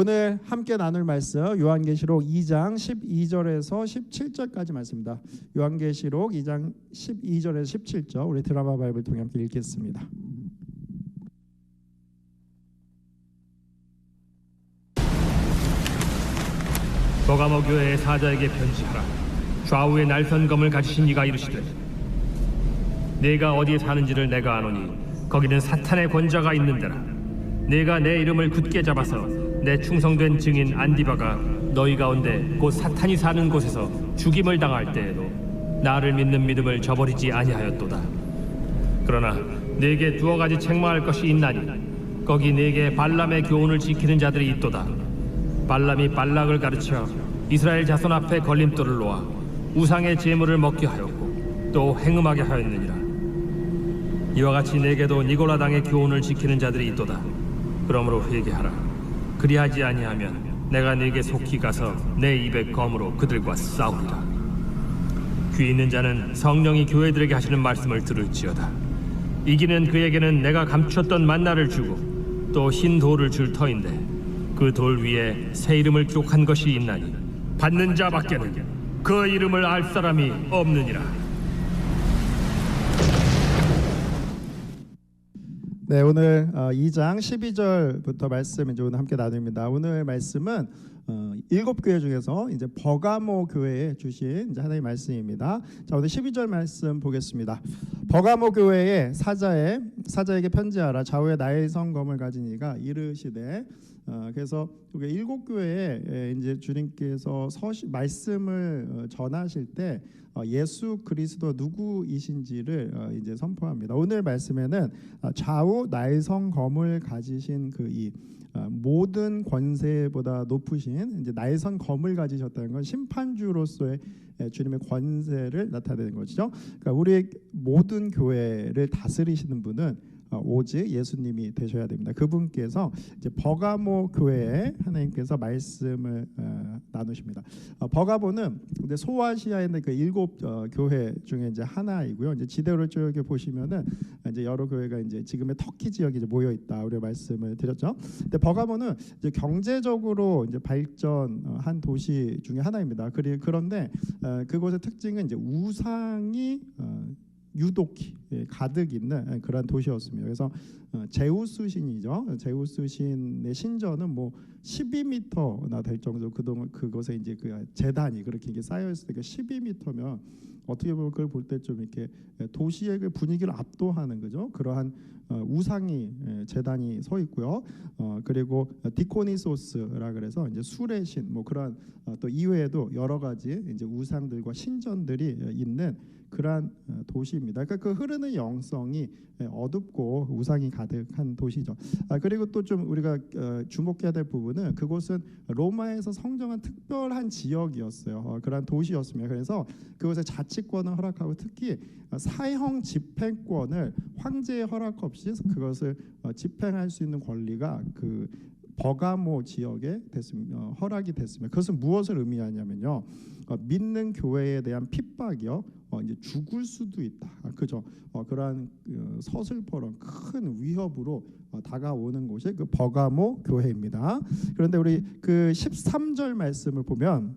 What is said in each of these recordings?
오늘 함께 나눌 말씀 요한계시록 2장 12절에서 17절까지 말씀입니다. 요한계시록 2장 12절에서 17절 우리 드라마 바이블 통해 함께 읽겠습니다. 버가모 교회의 사자에게 편지하라. 좌우에 날선 검을 가지신 이가 이르시되 내가 어디에 사는지를 내가 아노니 거기는 사탄의 권자가 있는 데라. 내가 내 이름을 굳게 잡아서 내 충성된 증인 안디바가 너희 가운데 곧 사탄이 사는 곳에서 죽임을 당할 때에도 나를 믿는 믿음을 저버리지 아니하였도다. 그러나 내게 두어 가지 책망할 것이 있나니 거기 내게 발람의 교훈을 지키는 자들이 있도다. 발람이 발락을 가르쳐 이스라엘 자손 앞에 걸림돌을 놓아 우상의 제물을 먹게 하였고 또 행음하게 하였느니라. 이와 같이 내게도 니골라 당의 교훈을 지키는 자들이 있도다. 그러므로 회개하라. 그리하지 아니하면 내가 네게 속히 가서 내 입의 검으로 그들과 싸우리라. 귀 있는 자는 성령이 교회들에게 하시는 말씀을 들을지어다. 이기는 그에게는 내가 감췄던 만나를 주고 또 흰 돌을 줄 터인데 그 돌 위에 새 이름을 기록한 것이 있나니 받는 자밖에는 그 이름을 알 사람이 없느니라. 네, 오늘 어, 2장 12절부터 말씀 이제 오늘 함께 나눕니다. 오늘 말씀은 어, 일곱 교회 중에서 이제 버가모 교회에 주신 이제 하나님의 말씀입니다. 자, 오늘 12절 말씀 보겠습니다. 버가모 교회의 사자에 사자에게 편지하라. 좌우에 나의 성검을 가진 이가 이르시되 어, 그래서 여기 일곱 교회에 에, 이제 주님께서 서시, 말씀을 어, 전하실 때 어, 예수 그리스도 누구이신지를 어, 이제 선포합니다. 오늘 말씀에는 어, 좌우 날성 검을 가지신 그 이 모든 권세보다 높으신 이제 날성 검을 가지셨다는 건 심판주로서의 예, 주님의 권세를 나타내는 것이죠. 그러니까 우리 모든 교회를 다스리시는 분은 어, 오직 예수님이 되셔야 됩니다. 그분께서 이제 버가모 교회에 하나님께서 말씀을 어, 나누십니다. 어, 버가모는 소아시아에 있는 그 일곱 어, 교회 중에 이제 하나이고요. 이제 지대로 쪽에 보시면은 이제 여러 교회가 이제 지금의 터키 지역에 모여 있다. 우리 말씀을 드렸죠. 근데 버가모는 이제 경제적으로 이제 발전한 도시 중에 하나입니다. 그런데 어, 그곳의 특징은 이제 우상이 어, 유독히 예, 가득 있는 예, 그런 도시였습니다. 그래서 어, 제우스 신이죠. 제우스 신의 신전은 뭐 12m나 될 정도 그동안 그곳에 이제 그 재단이 그렇게 이게 쌓여 때가 12m면 어떻게 보면 그걸 볼 때 좀 이렇게 예, 도시의 그 분위기를 압도하는 거죠. 그러한 어, 우상이 예, 재단이 서 있고요. 어, 그리고 디코니소스라 그래서 이제 술의 신뭐 그런 어, 또 이외에도 여러 가지 이제 우상들과 신전들이 예, 있는 그러한 어, 도시입니다. 그러니까 그 흐르는 영성이 예, 어둡고 우상이 가득한 도시죠. 아, 그리고 또 좀 우리가 어, 주목해야 될 부분은 그곳은 로마에서 성정한 특별한 지역이었어요. 어, 그러한 도시였습니다. 그래서 그곳에 자치권을 허락하고 특히 어, 사형 집행권을 황제의 허락 없이 그것을 어, 집행할 수 있는 권리가 그 버가모 지역에 됐습니다. 어, 허락이 됐습니다. 그것은 무엇을 의미하냐면요. 어, 믿는 교회에 대한 핍박이요. 어, 이제 죽을 수도 있다. 아, 그죠? 어, 그러한 어, 서슬퍼런 큰 위협으로 어, 다가오는 곳이 그 버가모 교회입니다. 그런데 우리 그 13절 말씀을 보면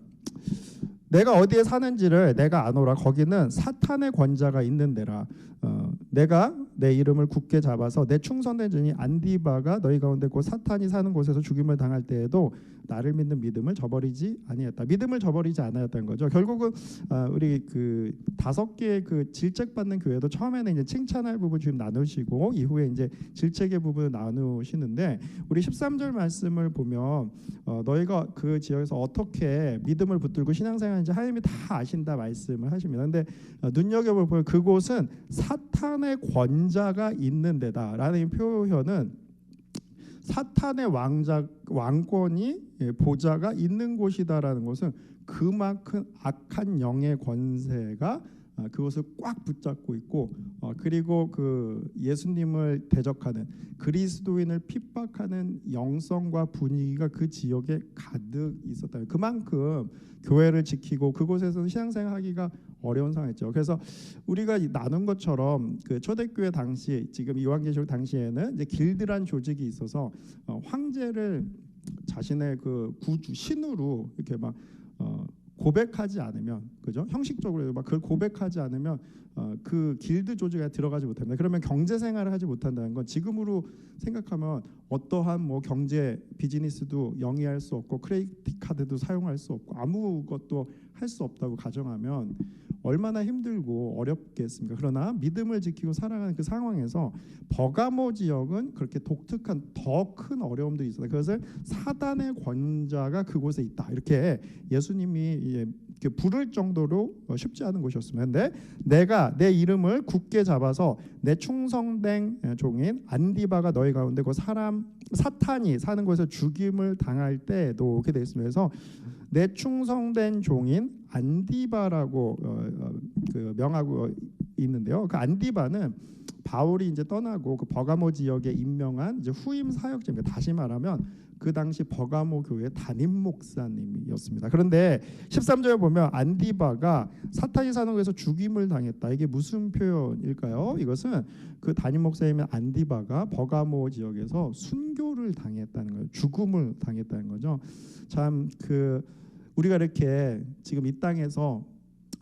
내가 어디에 사는지를 내가 아노라 거기는 사탄의 권자가 있는 데라 어, 내가 내 이름을 굳게 잡아서 내 충성된 전이 안디바가 너희 가운데 곧 사탄이 사는 곳에서 죽임을 당할 때에도 나를 믿는 믿음을 저버리지 아니했다. 믿음을 저버리지 않았다는 거죠. 결국은 아, 우리 그 다섯 개의 그 질책받는 교회도 처음에는 이제 칭찬할 부분 지금 나누시고 이후에 이제 질책의 부분을 나누시는데 우리 13절 말씀을 보면 어, 너희가 그 지역에서 어떻게 믿음을 붙들고 신앙생활하는지 하나님이 다 아신다 말씀을 하십니다. 근데 어, 눈여겨볼 보면 그곳은 사탄의 권 자가 있는 데다라는 이 표현은 사탄의 왕자 왕권이 예, 보좌가 있는 곳이다라는 것은 그만큼 악한 영의 권세가 아, 그것을 꽉 붙잡고 있고 어, 그리고 그 예수님을 대적하는 그리스도인을 핍박하는 영성과 분위기가 그 지역에 가득 있었다. 그만큼 교회를 지키고 그곳에서 신앙생활하기가 어려운 상황이죠. 그래서 우리가 이 나눈 것처럼 그 초대교회 당시 지금 요한계시록 당시에는 이제 길드란 조직이 있어서 어, 황제를 자신의 그 구주 신으로 이렇게 막 어, 고백하지 않으면 그죠? 형식적으로 막 그걸 고백하지 않으면 어, 그 길드 조직에 들어가지 못합니다. 그러면 경제 생활을 하지 못한다는 건 지금으로 생각하면 어떠한 뭐 경제 비즈니스도 영위할 수 없고 크레디트 카드도 사용할 수 없고 아무것도 할 수 없다고 가정하면 얼마나 힘들고 어렵겠습니까? 그러나 믿음을 지키고 살아가는 그 상황에서 버가모 지역은 그렇게 독특한 더 큰 어려움들이 있어요. 그것을 사단의 권자가 그곳에 있다. 이렇게 예수님이 예, 이렇게 부를 정도로 어, 쉽지 않은 곳이었습니다. 근데 내가 내 이름을 굳게 잡아서 내 충성된 예, 종인 안디바가 너희 가운데 그 사람 사탄이 사는 곳에서 죽임을 당할 때도 이렇게 되어 있습니다. 그래서 내 충성된 종인 안디바라고 어, 어, 그 명하고 있는데요. 그 안디바는 바울이 이제 떠나고 그 버가모 지역에 임명한 이제 후임 사역자입니다. 다시 말하면 그 당시 버가모 교회 담임 목사님이었습니다. 그런데 13절에 보면 안디바가 사탄이 곳에서 죽임을 당했다. 이게 무슨 표현일까요? 이것은 그 담임 목사님인 안디바가 버가모 지역에서 순교를 당했다는 거예요. 죽음을 당했다는 거죠. 참 그 우리가 이렇게 지금 이 땅에서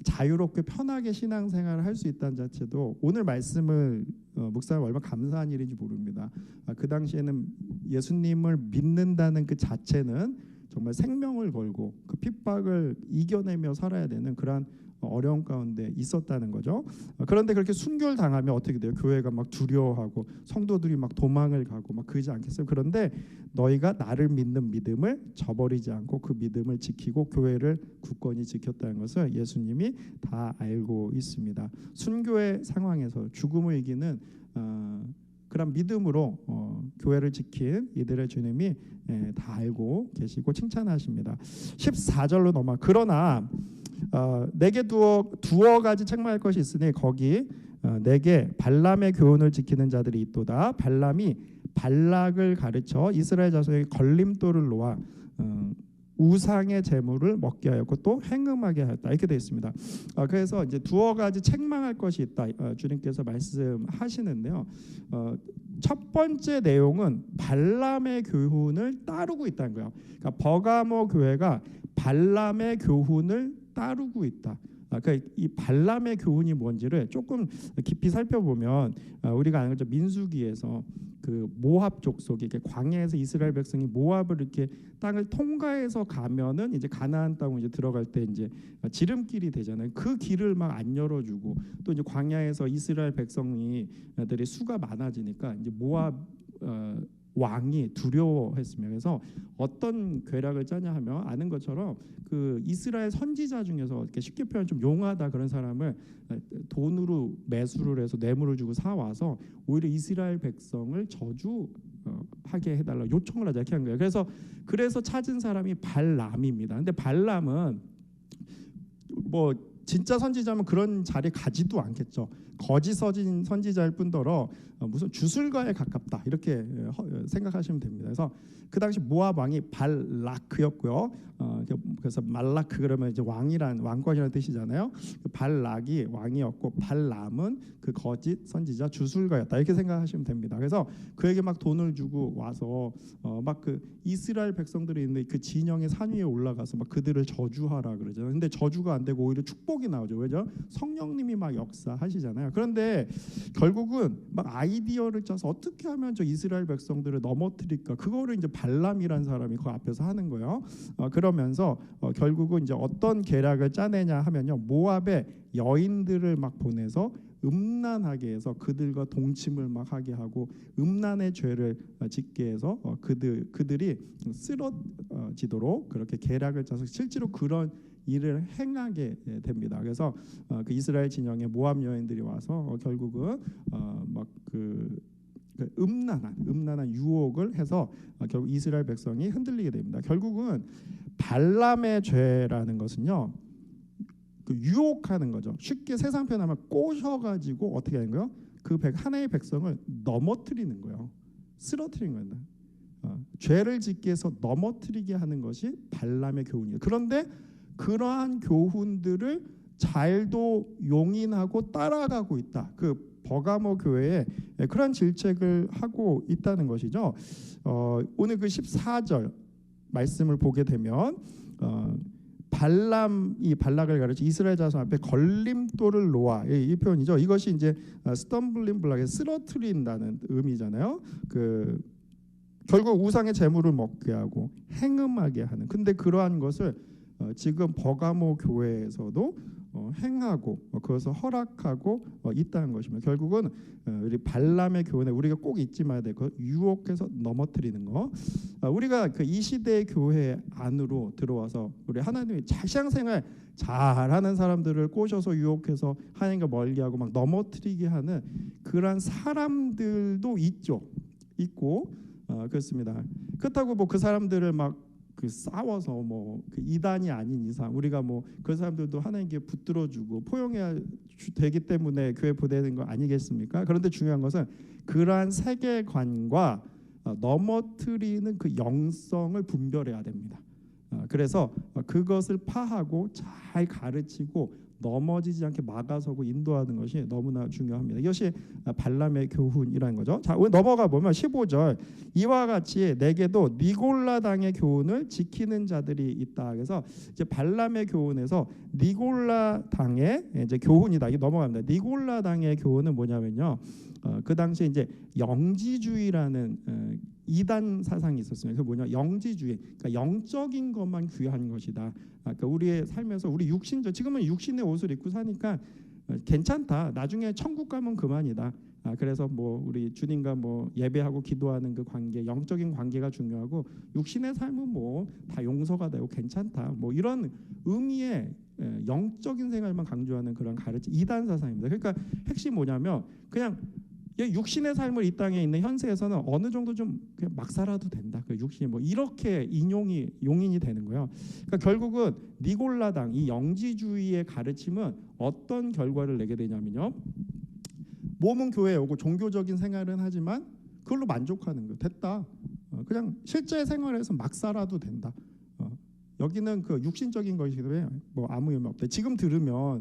자유롭게 편하게 신앙생활을 할 수 있다는 자체도 오늘 말씀을 어, 묵상하면 얼마나 감사한 일인지 모릅니다. 아, 그 당시에는 예수님을 믿는다는 그 자체는 정말 생명을 걸고 그 핍박을 이겨내며 살아야 되는 그러한 어려운 가운데 있었다는 거죠. 어, 그런데 그렇게 순교를 당하면 어떻게 돼요? 교회가 막 두려워하고 성도들이 막 도망을 가고 막 그러지 않겠어요? 그런데 너희가 나를 믿는 믿음을 저버리지 않고 그 믿음을 지키고 교회를 굳건히 지켰다는 것을 예수님이 다 알고 있습니다. 순교의 상황에서 죽음을 이기는 어, 그런 믿음으로 어, 교회를 지킨 이들의 주님이 예, 다 알고 계시고 칭찬하십니다. 14절로 넘어. 그러나 어, 내게 두어 두어 가지 책망할 것이 있으니 거기 어, 내게 발람의 교훈을 지키는 자들이 있도다. 발람이 발락을 가르쳐 이스라엘 자손에게 걸림돌을 놓아 어, 우상의 재물을 먹게 하였고 또 행음하게 하였다 이렇게 되어 있습니다. 어, 그래서 이제 두어 가지 책망할 것이 있다 어, 주님께서 말씀하시는데요. 어, 첫 번째 내용은 발람의 교훈을 따르고 있다는 거예요. 그러니까 버가모 교회가 발람의 교훈을 따르고 있다. 아, 그러니까 이 발람의 교훈이 뭔지를 조금 깊이 살펴보면 아, 우리가 아는 거죠 민수기에서 그 모압 족속이 이렇게 광야에서 이스라엘 백성이 모압을 이렇게 땅을 통과해서 가면은 이제 가나안 땅으로 이제 들어갈 때 이제 지름길이 되잖아요. 그 길을 막 안 열어주고 또 이제 광야에서 이스라엘 백성이들이 수가 많아지니까 이제 모압 어, 왕이 두려워했으며 그래서 어떤 괴락을 짜냐 하면 아는 것처럼 그 이스라엘 선지자 중에서 이렇게 쉽게 표현 좀 용하다 그런 사람을 돈으로 매수를 해서 뇌물을 주고 사 와서 오히려 이스라엘 백성을 저주하게 해달라 요청을 하자 이렇게 한 거예요. 그래서 그래서 찾은 사람이 발람입니다. 근데 발람은 뭐 진짜 선지자면 그런 자리 가지도 않겠죠. 거짓 서진 선지자일 뿐더러 어, 무슨 주술가에 가깝다 이렇게 생각하시면 됩니다. 그래서 그 당시 모압 왕이 발라크였고요. 어, 그래서 말라크 그러면 이제 왕이란 왕권이라는 뜻이잖아요. 그 발락이 왕이었고 발람은 그 거짓 선지자 주술가였다 이렇게 생각하시면 됩니다. 그래서 그에게 막 돈을 주고 와서 어, 막그 이스라엘 백성들이 있는 그 진영의 산 위에 올라가서 막 그들을 저주하라 그러잖아요. 근데 저주가 안 되고 오히려 축복이 나오죠. 왜죠? 성령님이 막 역사하시잖아요. 그런데 결국은 막 아이디어를 짜서 어떻게 하면 저 이스라엘 백성들을 넘어뜨릴까? 그거를 이제 발람이라는 사람이 그 앞에서 하는 거예요. 어, 그러면서 어, 결국은 이제 어떤 계략을 짜내냐 하면요. 모압의 여인들을 막 보내서 음란하게 해서 그들과 동침을 막 하게 하고 음란의 죄를 어, 짓게 해서 어, 그들 그들이 쓰러지도록 그렇게 계략을 짜서 실제로 그런 일을 행하게 됩니다. 그래서 어, 그 이스라엘 진영의 모압 여인들이 와서 결국은 막그 그 음란한 음란한 유혹을 해서 결국 이스라엘 백성이 흔들리게 됩니다. 결국은 발람의 죄라는 것은요. 그 유혹하는 거죠. 쉽게 세상 표현하면 꼬셔가지고 어떻게 하는 거요? 그 백, 하나의 백성을 넘어뜨리는 거예요. 쓰러뜨리는 거예요. 어, 죄를 짓게 해서 넘어뜨리게 하는 것이 발람의 교훈이에요. 그런데 그러한 교훈들을 잘도 용인하고 따라가고 있다. 그 버가모 교회에 그런 질책을 하고 있다는 것이죠. 어, 오늘 그 14절 말씀을 보게 되면 어, 발람이 발락을 가르치 이스라엘 자손 앞에 걸림돌을 놓아 이, 이 표현이죠. 이것이 이제 스텀블링 블락에 쓰러트린다는 의미잖아요. 그 결국 우상의 재물을 먹게 하고 행음하게 하는. 근데 그러한 것을 어, 지금 버가모 교회에서도 어, 행하고 어, 그것을 허락하고 어, 있다는 것입니다. 결국은 어, 우리 발람의 교훈에 우리가 꼭 잊지 말아야 될 것, 유혹해서 넘어뜨리는 거. 어, 우리가 그 이 시대의 교회 안으로 들어와서 우리 하나님의 자신생활 잘하는 사람들을 꼬셔서 유혹해서 하나님과 멀리하고 막 넘어뜨리게 하는 그러한 사람들도 있죠. 있고 어, 그렇습니다. 그렇다고 뭐 그 사람들을 막 그 싸워서 뭐 그 이단이 아닌 이상 우리가 뭐 그 사람들도 하나님께 붙들어주고 포용해야 주- 되기 때문에 교회 보내는 거 아니겠습니까? 그런데 중요한 것은 그러한 세계관과 어, 넘어뜨리는 그 영성을 분별해야 됩니다. 어, 그래서 어, 그것을 파하고 잘 가르치고 넘어지지 않게 막아서고 인도하는 것이 너무나 중요합니다. 이것이 어, 발람의 교훈이라는 거죠. 자, 넘어가 보면 15절 이와 같이 내게도 니골라 당의 교훈을 지키는 자들이 있다. 그래서 이제 발람의 교훈에서 니골라 당의 이제 교훈이다. 이게 넘어갑니다. 니골라 당의 교훈은 뭐냐면요. 어, 그 당시에 이제 영지주의라는 어, 이단 사상이 있었어요. 그 뭐냐 영지주의, 그러니까 영적인 것만 귀한 것이다. 아, 그러니까 우리의 삶에서 우리 육신적 지금은 육신의 옷을 입고 사니까 어, 괜찮다. 나중에 천국 가면 그만이다. 아, 그래서 뭐 우리 주님과 뭐 예배하고 기도하는 그 관계, 영적인 관계가 중요하고 육신의 삶은 뭐 다 용서가 되고 괜찮다. 뭐 이런 의미의 에, 영적인 생활만 강조하는 그런 가르치 이단 사상입니다. 그러니까 핵심 뭐냐면 그냥 이 육신의 삶을 이 땅에 있는 현세에서는 어느 정도 좀 그냥 막 살아도 된다. 그 육신이 뭐 이렇게 인용이 용인이 되는 거예요. 그러니까 결국은 니골라당 이 영지주의의 가르침은 어떤 결과를 내게 되냐면요. 몸은 교회에 오고 종교적인 생활은 하지만 그걸로 만족하는 거 됐다. 어, 그냥 실제 생활에서 막 살아도 된다. 어, 여기는 그 육신적인 것이기 때문에 뭐 아무 의미 없다. 지금 들으면 어,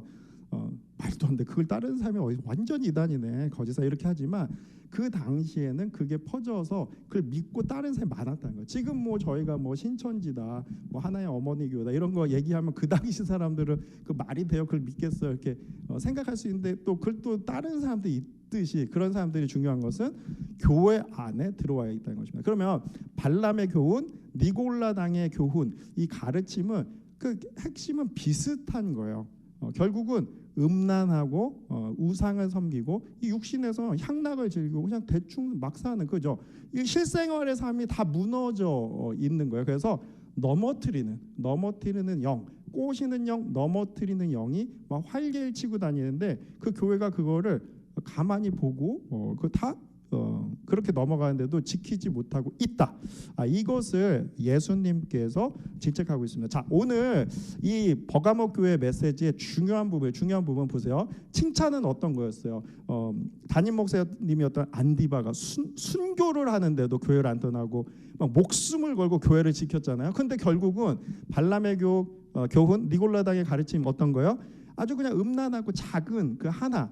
말도 안 돼. 그걸 따르는 사람이 완전 이단이네. 거짓사 이렇게 하지만 그 당시에는 그게 퍼져서 그걸 믿고 따르는 사람이 많았다는 거예요. 지금 뭐 저희가 뭐 신천지다, 뭐 하나의 어머니 교다 이런 거 얘기하면 그 당시 사람들은 그 말이 돼요. 그걸 믿겠어요. 이렇게 어, 생각할 수 있는데 또 그걸 또 따르는 사람들이 있듯이 그런 사람들이 중요한 것은 교회 안에 들어와야 있다는 것입니다. 그러면 발람의 교훈, 니골라 당의 교훈, 이 가르침은 그 핵심은 비슷한 거예요. 어, 결국은 음란하고 어, 우상을 섬기고 이 육신에서 향락을 즐기고 그냥 대충 막 사는 그죠. 이 실생활의 삶이 다 무너져 어, 있는 거예요. 그래서 넘어뜨리는 넘어뜨리는 영, 꼬시는 영, 넘어뜨리는 영이 막 활개를 치고 다니는데 그 교회가 그거를 가만히 보고 어, 그다 어, 그렇게 넘어가는데도 지키지 못하고 있다. 아, 이것을 예수님께서 질책하고 있습니다. 자, 오늘 이 버가모 교회 메시지의 중요한 부분, 중요한 부분 보세요. 칭찬은 어떤 거였어요? 어, 담임 목사님이었던 안디바가 순, 순교를 하는데도 교회를 안 떠나고 막 목숨을 걸고 교회를 지켰잖아요. 근데 결국은 발람의 교 어, 교훈 니골라당의 가르침 어떤 거요? 아주 그냥 음란하고 작은 그 하나 어,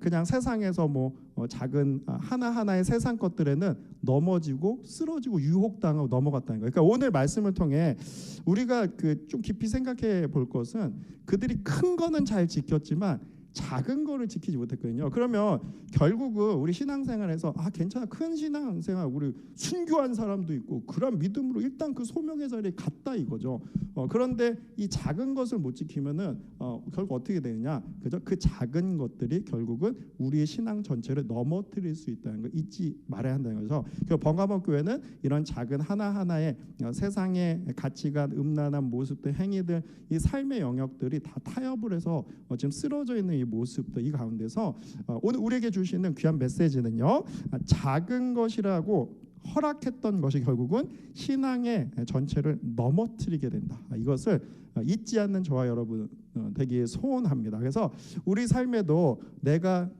그냥 세상에서 뭐 어, 작은 아, 하나 하나의 세상 것들에는 넘어지고 쓰러지고 유혹당하고 넘어갔다는 거예요. 그러니까 오늘 말씀을 통해 우리가 그 좀 깊이 생각해 볼 것은 그들이 큰 거는 잘 지켰지만 작은 거를 지키지 못했거든요. 그러면 결국은 우리 신앙생활에서 아 괜찮아 큰 신앙생활 우리 순교한 사람도 있고 그런 믿음으로 일단 그 소명의 자리에 갔다 이거죠. 어, 그런데 이 작은 것을 못 지키면은 어, 결국 어떻게 되느냐? 그죠? 그 작은 것들이 결국은 우리의 신앙 전체를 넘어뜨릴 수 있다는 거 잊지 말아야 한다는 거죠. 그 번가번 교회는 이런 작은 하나 하나의 어, 세상의 가치관, 음란한 모습들, 행위들, 이 삶의 영역들이 다 타협을 해서 어, 지금 쓰러져 있는 이 모습들 이 가운데서 어, 오늘 우리에게 주시는 귀한 메시지는요. 아, 작은 것이라고 허락했던 것이 결국은 신앙의 전체를 넘어뜨리게 된다. 아, 이것을 어, 잊지 않는 저와 여러분 어, 되기 소원합니다. 그래서 우리 삶에도 내가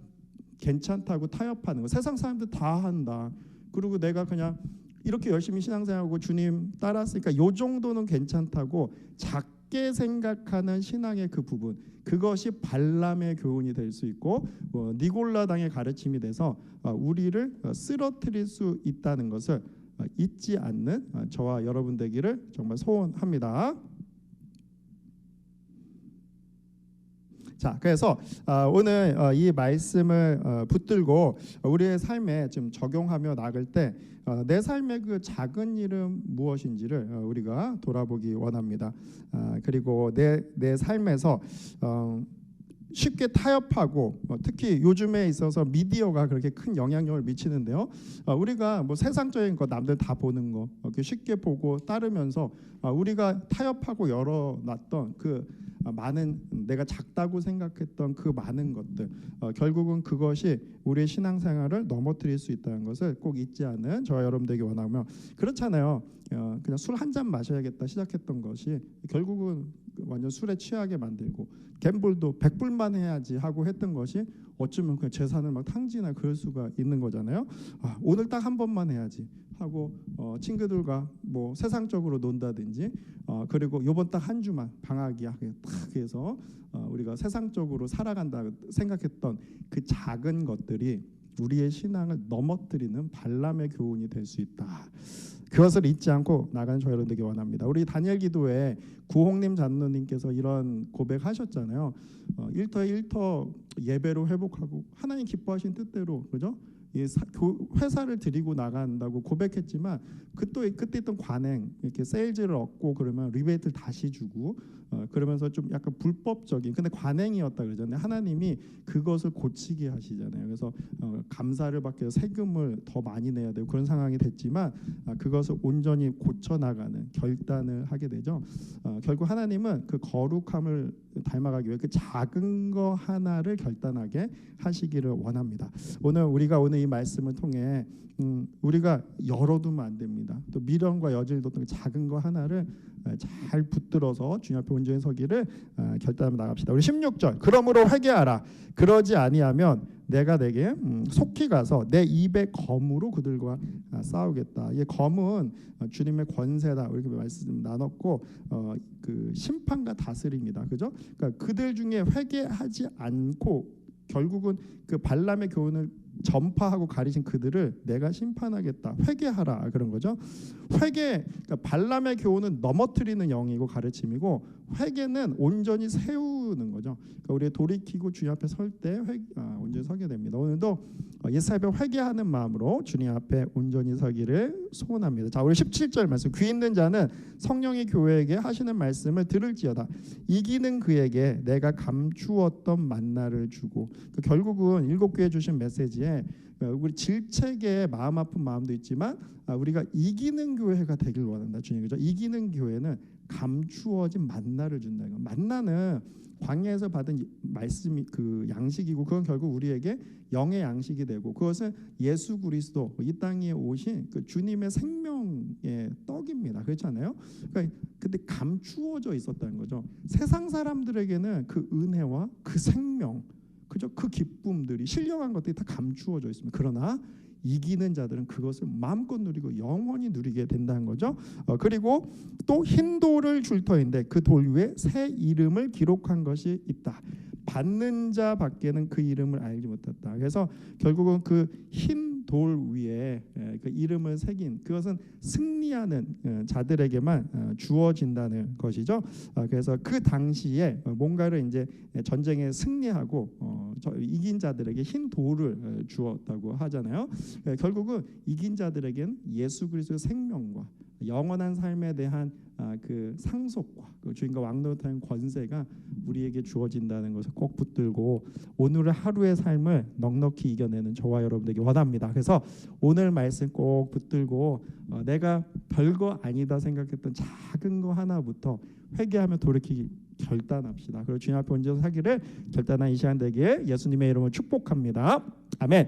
괜찮다고 타협하는 거 세상 사람들 다 한다. 그리고 내가 그냥 이렇게 열심히 신앙생활하고 주님 따랐으니까 요 정도는 괜찮다고 작 게 생각하는 신앙의 그 부분 그것이 발람의 교훈이 될 수 있고 어, 니골라당의 가르침이 돼서 어, 우리를 어, 쓰러뜨릴 수 있다는 것을 어, 잊지 않는 어, 저와 여러분 되기를 정말 소원합니다. 자, 그래서 어, 오늘 어, 이 말씀을 어, 붙들고 우리의 삶에 좀 적용하며 나갈 때 어, 내 삶의 그 작은 일은 무엇인지를 어, 우리가 돌아보기 원합니다. 아, 그리고 내 내 삶에서 어, 쉽게 타협하고 어, 특히 요즘에 있어서 미디어가 그렇게 큰 영향력을 미치는데요. 어, 우리가 뭐 세상적인 거 남들 다 보는 거 어, 그 쉽게 보고 따르면서 어, 우리가 타협하고 열어놨던 그 어, 많은 내가 작다고 생각했던 그 많은 것들 어, 결국은 그것이 우리의 신앙생활을 넘어뜨릴 수 있다는 것을 꼭 잊지 않은 저와 여러분들에게 원하며 그렇잖아요. 어, 그냥 술 한 잔 마셔야겠다 시작했던 것이 결국은 완전 술에 취하게 만들고 갬블도 100불만 해야지 하고 했던 것이 어쩌면 그냥 재산을 막 탕진할 그럴 수가 있는 거잖아요. 아, 오늘 딱 한 번만 해야지 하고 어, 친구들과 뭐 세상적으로 논다든지 어, 그리고 요번 딱 한 주만 방학이야 그냥 딱 해서 어, 우리가 세상적으로 살아간다 생각했던 그 작은 것들이 우리의 신앙을 넘어뜨리는 발람의 교훈이 될 수 있다. 그것을 잊지 않고 나가는 저 여러분들에게 원합니다. 우리 단일 기도에 구홍님 장로님께서 이런 고백하셨잖아요. 어, 일터에 일터 예배로 회복하고 하나님 기뻐하신 뜻대로 그죠? 이 사, 교, 회사를 드리고 나간다고 고백했지만 그또 그때 있던 관행 이렇게 세일즈를 얻고 그러면 리베이트를 다시 주고 어, 그러면서 좀 약간 불법적인 근데 관행이었다 그러잖아요. 하나님이 그것을 고치게 하시잖아요. 그래서 어, 감사를 받기 위해서 세금을 더 많이 내야 되고 그런 상황이 됐지만 아, 그것을 온전히 고쳐 나가는 결단을 하게 되죠. 어, 결국 하나님은 그 거룩함을 닮아가기 위해 그 작은 거 하나를 결단하게 하시기를 원합니다. 오늘 우리가 오늘 이 말씀을 통해 음, 우리가 열어두면 안 됩니다. 또 미련과 여질도 그 작은 거 하나를 어, 잘 붙들어서 주님 앞에 온전히 서기를 어, 결단하며 나갑시다. 우리 16절. 그러므로 회개하라. 그러지 아니하면 내가 내게 음, 속히 가서 내 입의 검으로 그들과 아, 싸우겠다. 이 검은 어, 주님의 권세다. 이렇게 말씀 나눴고 어, 그 심판과 다스림이다. 그죠? 그러니까 그들 중에 회개하지 않고 결국은 그 발람의 교훈을 전파하고 가리신 그들을 내가 심판하겠다. 회개하라 그런 거죠. 회개 그러니까 발람의 교훈은 넘어뜨리는 영이고 가르침이고 회개는 온전히 세우는 거죠. 그러니까 우리 돌이키고 주님 앞에 설때 아, 온전히 서게 됩니다. 오늘도 어, 예사에 회개하는 마음으로 주님 앞에 온전히 서기를 소원합니다. 자, 우리 17절 말씀. 귀 있는 자는 성령이 교회에게 하시는 말씀을 들을지어다. 이기는 그에게 내가 감추었던 만나를 주고 그 결국은 일곱 교회 주신 메시지에 어, 우리 질책에 마음 아픈 마음도 있지만 아, 우리가 이기는 교회가 되길 원한다 주님 그죠? 이기는 교회는 감추어진 만나를 준다는 거. 만나는 광야에서 받은 이- 말씀이 그 양식이고 그건 결국 우리에게 영의 양식이 되고 그것은 예수 그리스도 이 땅에 오신 그 주님의 생명의 떡입니다. 그렇잖아요. 그러니까 근데 감추어져 있었다는 거죠. 세상 사람들에게는 그 은혜와 그 생명 그죠? 그 기쁨들이 신령한 것들이 다 감추어져 있습니다. 그러나 이기는 자들은 그것을 마음껏 누리고 영원히 누리게 된다는 거죠. 어, 그리고 또 흰 돌을 줄 터인데 그 돌 위에 새 이름을 기록한 것이 있다. 받는 자 밖에는 그 이름을 알지 못했다. 그래서 결국은 그 흰 돌 위에 에, 그 이름을 새긴 그것은 승리하는 에, 자들에게만 어, 주어진다는 것이죠. 어, 그래서 그 당시에 어, 뭔가를 이제 전쟁에 승리하고 어, 저 이긴 자들에게 흰 돌을 어, 주었다고 하잖아요. 에, 결국은 이긴 자들에겐 예수 그리스도의 생명과 영원한 삶에 대한 아, 그 상속과 그 주인과 왕노릇하는 권세가 우리에게 주어진다는 것을 꼭 붙들고 오늘의 하루의 삶을 넉넉히 이겨내는 저와 여러분에게 원합니다. 그래서 오늘 말씀 꼭 붙들고 어, 내가 별거 아니다 생각했던 작은 거 하나부터 회개하며 돌이키기 결단합시다. 그리고 주님 앞에 온전히 사기를 결단한 이 시간 되기에 예수님의 이름으로 축복합니다. 아멘.